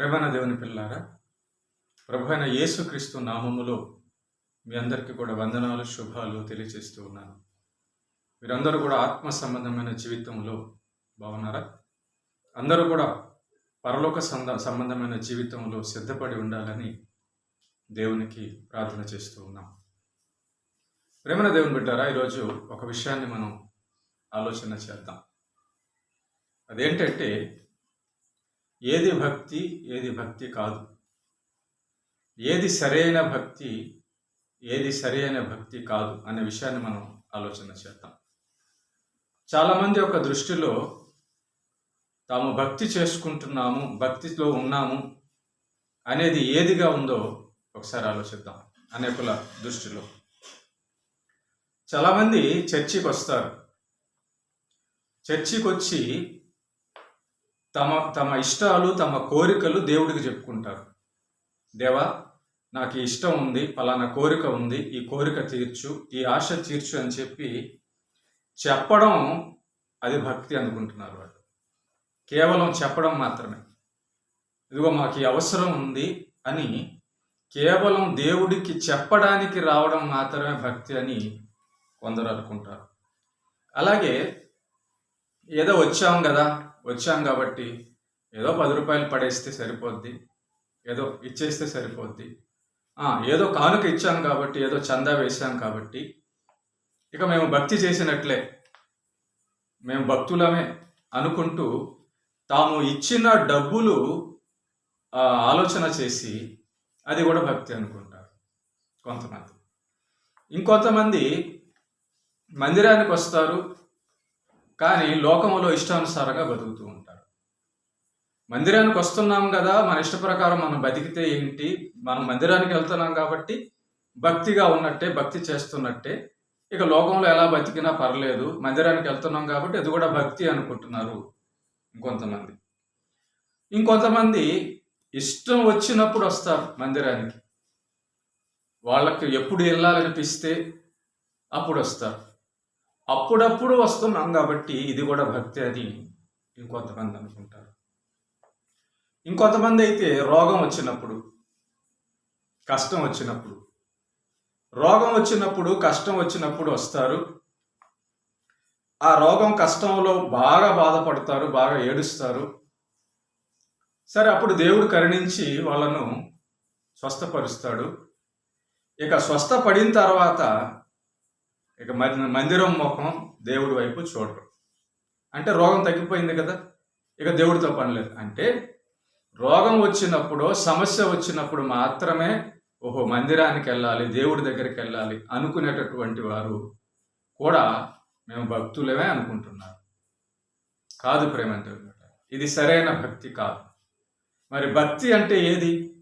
ప్రేమన దేవుని పిల్లారా ప్రభు అయిన యేసుక్రీస్తు నామములో మీ అందరికీ కూడా వందనాలు శుభాలు తెలియజేస్తూ ఉన్నాను. మీరందరూ కూడా ఆత్మ సంబంధమైన జీవితంలో బాగున్నారా? అందరూ కూడా పరలోక సంద సంబంధమైన జీవితంలో సిద్ధపడి ఉండాలని దేవునికి ప్రార్థన చేస్తూ ఉన్నాం. ప్రేమన దేవుని బిడ్డారా ఈరోజు ఒక విషయాన్ని మనం ఆలోచన చేద్దాం. అదేంటంటే ఏది భక్తి ఏది భక్తి కాదు. ఏది సరైన భక్తి ఏది సరైన భక్తి కాదు అనే విషయాన్ని మనం ఆలోచన చేద్దాం. చాలామంది యొక్క దృష్టిలో తాము భక్తి చేసుకుంటున్నాము భక్తిలో ఉన్నాము అనేది ఏదిగా ఉందో ఒకసారి ఆలోచిద్దాం అనేకుల దృష్టిలో. చాలామంది చర్చికి వస్తారు చర్చికి వచ్చి తమ తమ ఇష్టాలు తమ కోరికలు దేవుడికి చెప్పుకుంటారు. దేవా నాకు ఈ ఇష్టం ఉంది పలానా కోరిక ఉంది ఈ కోరిక తీర్చు ఈ ఆశ తీర్చు అని చెప్పి చెప్పడం అది భక్తి అనుకుంటున్నారు వాళ్ళు. కేవలం చెప్పడం మాత్రమే. ఇదిగో మాకు ఈ అవసరం ఉంది అని కేవలం దేవుడికి చెప్పడానికి రావడం మాత్రమే భక్తి అని కొందరు అనుకుంటారు. అలాగే ఏదో వచ్చాం కదా వచ్చాం కాబట్టి ఏదో పది రూపాయలు పడేస్తే సరిపోద్ది ఏదో ఇచ్చేస్తే సరిపోద్ది. ఏదో కానుక ఇచ్చాం కాబట్టి ఏదో చందా వేసాం కాబట్టి ఇక మేము భక్తి చేసినట్లే. మేము భక్తులమే అనుకుంటూ తాము ఇచ్చిన డబ్బులు ఆలోచన చేసి అది కూడా భక్తి అనుకుంటారు కొంతమంది. ఇంకొంతమంది మందిరానికి వస్తారు కానీ లోకములో ఇష్టానుసారంగా బతుకుతూ ఉంటారు. మందిరానికి వస్తున్నాం కదా మన ఇష్ట ప్రకారం మనం బతికితే ఏంటి? మనం మందిరానికి వెళ్తున్నాం కాబట్టి భక్తిగా ఉన్నట్టే భక్తి చేస్తున్నట్టే. ఇక లోకంలో ఎలా బతికినా పర్లేదు మందిరానికి వెళ్తున్నాం కాబట్టి అది కూడా భక్తి అనుకుంటున్నారు ఇంకొంతమంది. ఇంకొంతమంది ఇష్టం వచ్చినప్పుడు వస్తారు మందిరానికి. వాళ్ళకి ఎప్పుడు వెళ్ళాలనిపిస్తే అప్పుడు వస్తారు. అప్పుడప్పుడు వస్తున్నాం కాబట్టి ఇది కూడా భక్తి అని ఇంకొంతమంది అనుకుంటారు. ఇంకొంతమంది అయితే రోగం వచ్చినప్పుడు కష్టం వచ్చినప్పుడు రోగం వచ్చినప్పుడు కష్టం వచ్చినప్పుడు వస్తారు. ఆ రోగం కష్టంలో బాగా బాధపడతారు బాగా ఏడుస్తారు. సరే అప్పుడు దేవుడు కరుణించి వాళ్ళను స్వస్థపరుస్తాడు. ఇక స్వస్థపడిన తర్వాత ఇక మరి మందిరం ముఖం దేవుడి వైపు చూడరు. అంటే రోగం తగ్గిపోయింది కదా ఇక దేవుడితో పని లేదు. అంటే రోగం వచ్చినప్పుడు సమస్య వచ్చినప్పుడు మాత్రమే ఓహో మందిరానికి వెళ్ళాలి దేవుడి దగ్గరికి వెళ్ళాలి అనుకునేటటువంటి వారు కూడా మేము భక్తులమే అనుకుంటున్నారు. కాదు ప్రేమ ఇది సరైన భక్తి కాదు. మరి భక్తి అంటే ఏది?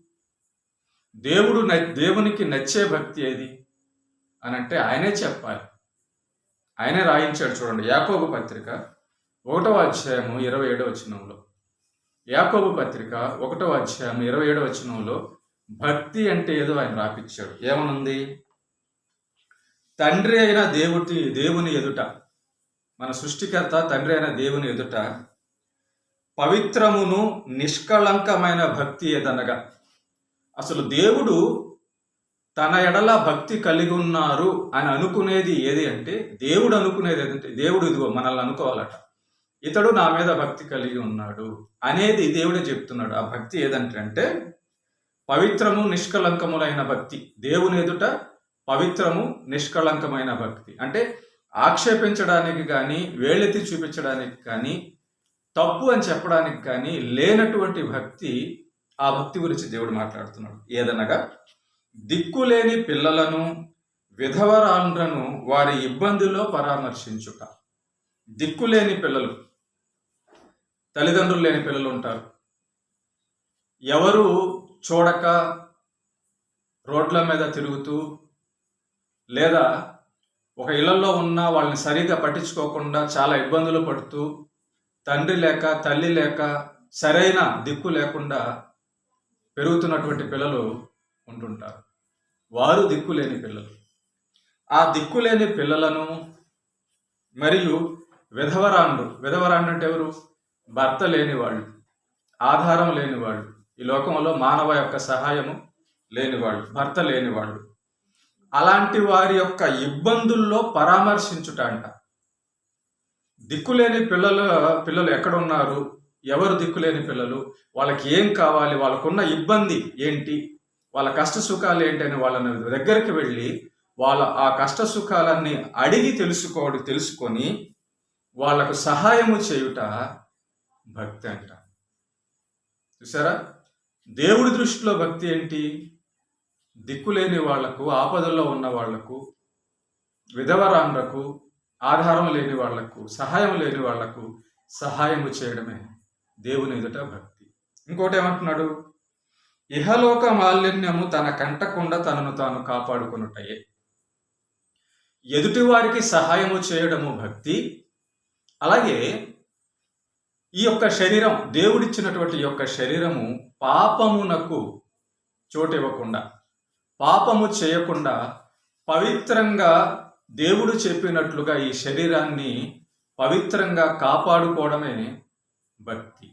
దేవుడు న- దేవునికి నచ్చే భక్తి ఏది? అని అంటే ఆయనే చెప్పాలి. ఆయనే రాయించాడు చూడండి. యాకోబు పత్రిక ఒకటవ అధ్యాయము ఇరవై ఏడవ వచనంలో. యాకోబు పత్రిక ఒకటవ అధ్యాయం ఇరవై ఏడవ వచనంలో భక్తి అంటే ఏదో ఆయన రాపిచ్చాడు. ఏమనుంది? తండ్రి అయిన దేవుడి దేవుని ఎదుట మన సృష్టికర్త తండ్రి అయిన దేవుని ఎదుట పవిత్రమును నిష్కళంకమైన భక్తి ఏదనగా అసలు దేవుడు తన ఎడల భక్తి కలిగి ఉన్నారు అని అనుకునేది ఏది అంటే దేవుడు అనుకునేది ఏదంటే దేవుడు ఇదిగో మనల్ని అనుకోవాలట. ఇతడు నా మీద భక్తి కలిగి ఉన్నాడు అనేది దేవుడే చెప్తున్నాడు. ఆ భక్తి ఏదంటే అంటే పవిత్రము నిష్కలంకములైన భక్తి. దేవుని ఎదుట పవిత్రము నిష్కళంకమైన భక్తి. అంటే ఆక్షేపించడానికి కానీ వేళెత్తి చూపించడానికి కానీ తప్పు అని చెప్పడానికి కానీ లేనటువంటి భక్తి ఆ భక్తి గురించి దేవుడు మాట్లాడుతున్నాడు. ఏదనగా దిక్కులేని పిల్లలను విధవరాండ్రను వారి ఇబ్బందుల్లో పరామర్శించుట. దిక్కులేని పిల్లలు తల్లిదండ్రులు లేని పిల్లలు ఉంటారు. ఎవరు చూడక రోడ్ల మీద తిరుగుతూ లేదా ఒక ఇళ్ళలో ఉన్న వాళ్ళని సరిగా పట్టించుకోకుండా చాలా ఇబ్బందులు పడుతూ తండ్రి లేక తల్లి లేక సరైన దిక్కు లేకుండా పెరుగుతున్నటువంటి పిల్లలు ఉంటుంటారు. వారు దిక్కులేని పిల్లలు. ఆ దిక్కులేని పిల్లలను మరియు విధవరాండు. విధవరాండు అంటే ఎవరు? భర్త లేనివాళ్ళు. ఆధారం లేనివాళ్ళు. ఈ లోకంలో మానవ యొక్క సహాయము లేనివాళ్ళు. భర్త లేనివాళ్ళు. అలాంటి వారి యొక్క ఇబ్బందుల్లో పరామర్శించుట అంట. దిక్కులేని పిల్లలు పిల్లలు ఎక్కడున్నారు? ఎవరు దిక్కులేని పిల్లలు? వాళ్ళకి ఏం కావాలి? వాళ్ళకున్న ఇబ్బంది ఏంటి? వాళ్ళ కష్ట సుఖాలు ఏంటి అని వాళ్ళని దగ్గరికి వెళ్ళి వాళ్ళ ఆ కష్ట సుఖాలన్నీ అడిగి తెలుసుకోవడం తెలుసుకొని వాళ్ళకు సహాయము చేయుట భక్తి అంట. చూసారా? దేవుడి దృష్టిలో భక్తి ఏంటి? దిక్కులేని వాళ్ళకు ఆపదల్లో ఉన్న వాళ్ళకు విధవరాండ్రకు ఆధారం లేని వాళ్ళకు సహాయం లేని వాళ్ళకు సహాయము చేయడమే దేవుని ఎదుట భక్తి. ఇంకోటి ఏమంటున్నాడు? ఇహలోక మాలిన్యము తన కంటకుండా తనను తాను కాపాడుకున్నటయే ఎదుటివారికి సహాయము చేయడము భక్తి. అలాగే ఈ యొక్క శరీరం దేవుడిచ్చినటువంటి యొక్క శరీరము పాపమునకు చోటివ్వకుండా పాపము చేయకుండా పవిత్రంగా దేవుడు చెప్పినట్లుగా ఈ శరీరాన్ని పవిత్రంగా కాపాడుకోవడమే భక్తి.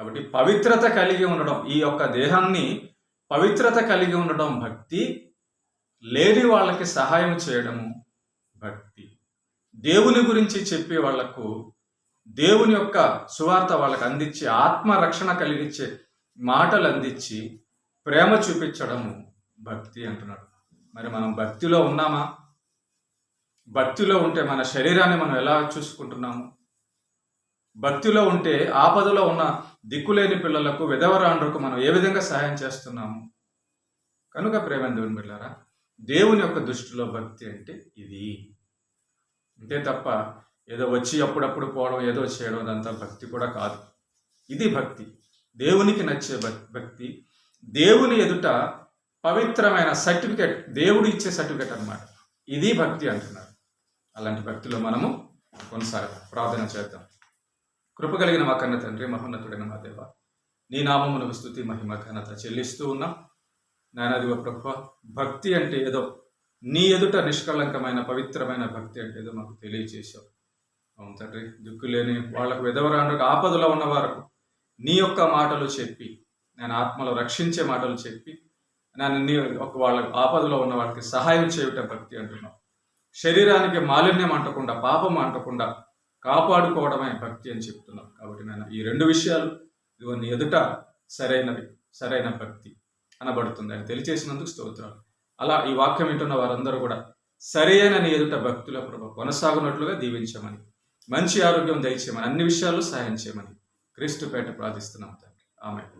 కాబట్టి పవిత్రత కలిగి ఉండడం ఈ యొక్క దేహాన్ని పవిత్రత కలిగి ఉండడం భక్తి లేని వాళ్ళకి సహాయం చేయడము భక్తి. దేవుని గురించి చెప్పే వాళ్ళకు దేవుని యొక్క సువార్త వాళ్ళకి అందించి ఆత్మరక్షణ కలిగించే మాటలు అందించి ప్రేమ చూపించడము భక్తి అంటున్నాడు. మరి మనం భక్తిలో ఉన్నామా? భక్తిలో ఉంటే మన శరీరాన్ని మనం ఎలా చూసుకుంటున్నాము? భక్తిలో ఉంటే ఆపదలో ఉన్న దిక్కులేని పిల్లలకు విధవరాండ్రకు మనం ఏ విధంగా సహాయం చేస్తున్నాము? కనుక ప్రేమ దేవుని దేవుని యొక్క దృష్టిలో భక్తి అంటే ఇది. అంతే తప్ప ఏదో వచ్చి అప్పుడప్పుడు పోవడం ఏదో చేయడం అదంతా భక్తి కూడా కాదు. ఇది భక్తి. దేవునికి నచ్చే భక్తి. దేవుని ఎదుట పవిత్రమైన సర్టిఫికెట్ దేవుడు ఇచ్చే సర్టిఫికెట్ అనమాట ఇది భక్తి అంటున్నారు. అలాంటి భక్తిలో మనము కొనసాగ ప్రార్థన చేద్దాం. కృప కలిగిన మా కన్న తండ్రి మహోన్నతుడైన మా దేవ. నీ నామమును స్థుతి మహిమ ఘనత చెల్లిస్తూ ఉన్నాం. నానాదివ ప్రభు భక్తి అంటే ఏదో నీ ఎదుట నిష్కళంకమైన పవిత్రమైన భక్తి అంటే ఏదో మాకు తెలియజేశావు అవును తండ్రి దిక్కులేని వాళ్ళకు విధవరాండ్రకు ఆపదలో ఉన్న వారు నీ యొక్క మాటలు చెప్పి నేను ఆత్మలో రక్షించే మాటలు చెప్పి నన్ను నీ ఒక వాళ్ళ ఆపదలో ఉన్న వాళ్ళకి సహాయం చేయుట భక్తి అంటున్నావు శరీరానికి మాలిన్యం అంటకుండా పాపం అంటకుండా కాపాడుకోవడమే భక్తి అని చెప్తున్నాం. కాబట్టి నేను ఈ రెండు విషయాలు ఇదిగో నీ ఎదుట సరైనవి సరైన భక్తి అనబడుతుంది. అని తెలియచేసినందుకు స్తోత్రాలు. అలా ఈ వాక్యం వింటున్న వారందరూ కూడా సరైన నీ ఎదుట భక్తుల ప్రభు కొనసాగునట్లుగా దీవించమని మంచి ఆరోగ్యం దయచేయమని అన్ని విషయాల్లో సహాయం చేయమని క్రీస్తు పేట ప్రార్థిస్తున్నాం తండ్రి. ఆమె